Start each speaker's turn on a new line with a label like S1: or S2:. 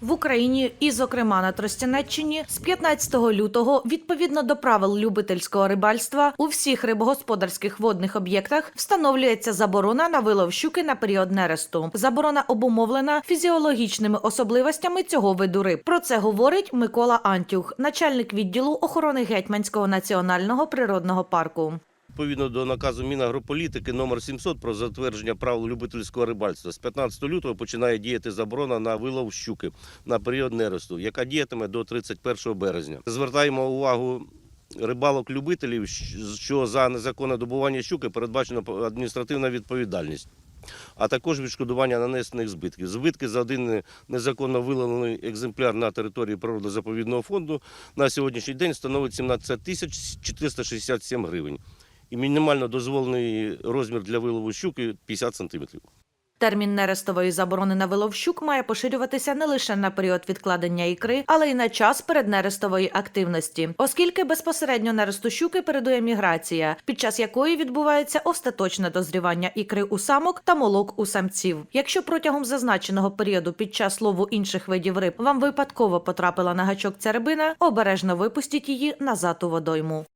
S1: В Україні і, зокрема, на Тростянеччині з 15 лютого, відповідно до правил любительського рибальства, у всіх рибогосподарських водних об'єктах встановлюється заборона на вилов щуки на період нересту. Заборона обумовлена фізіологічними особливостями цього виду риб. Про це говорить Микола Антюх, начальник відділу охорони Гетьманського національного природного парку.
S2: Відповідно до наказу Мінагрополітики номер 700 про затвердження правил любительського рибальства з 15 лютого починає діяти заборона на вилов щуки на період нересту, яка діятиме до 31 березня. Звертаємо увагу рибалок-любителів, що за незаконне добування щуки передбачена адміністративна відповідальність. А також відшкодування нанесених збитків. Збитки за один незаконно виловлений екземпляр на території природозаповідного фонду на сьогоднішній день становить 17 тисяч 467 гривень. І мінімально дозволений розмір для вилову щуки 50 сантиметрів.
S1: Термін нерестової заборони на вилов щук має поширюватися не лише на період відкладення ікри, але й на час переднерестової активності, оскільки безпосередньо нересту щуки передує міграція, під час якої відбувається остаточне дозрівання ікри у самок та молок у самців. Якщо протягом зазначеного періоду під час лову інших видів риб вам випадково потрапила на гачок ця обережно випустіть її назад у водойму.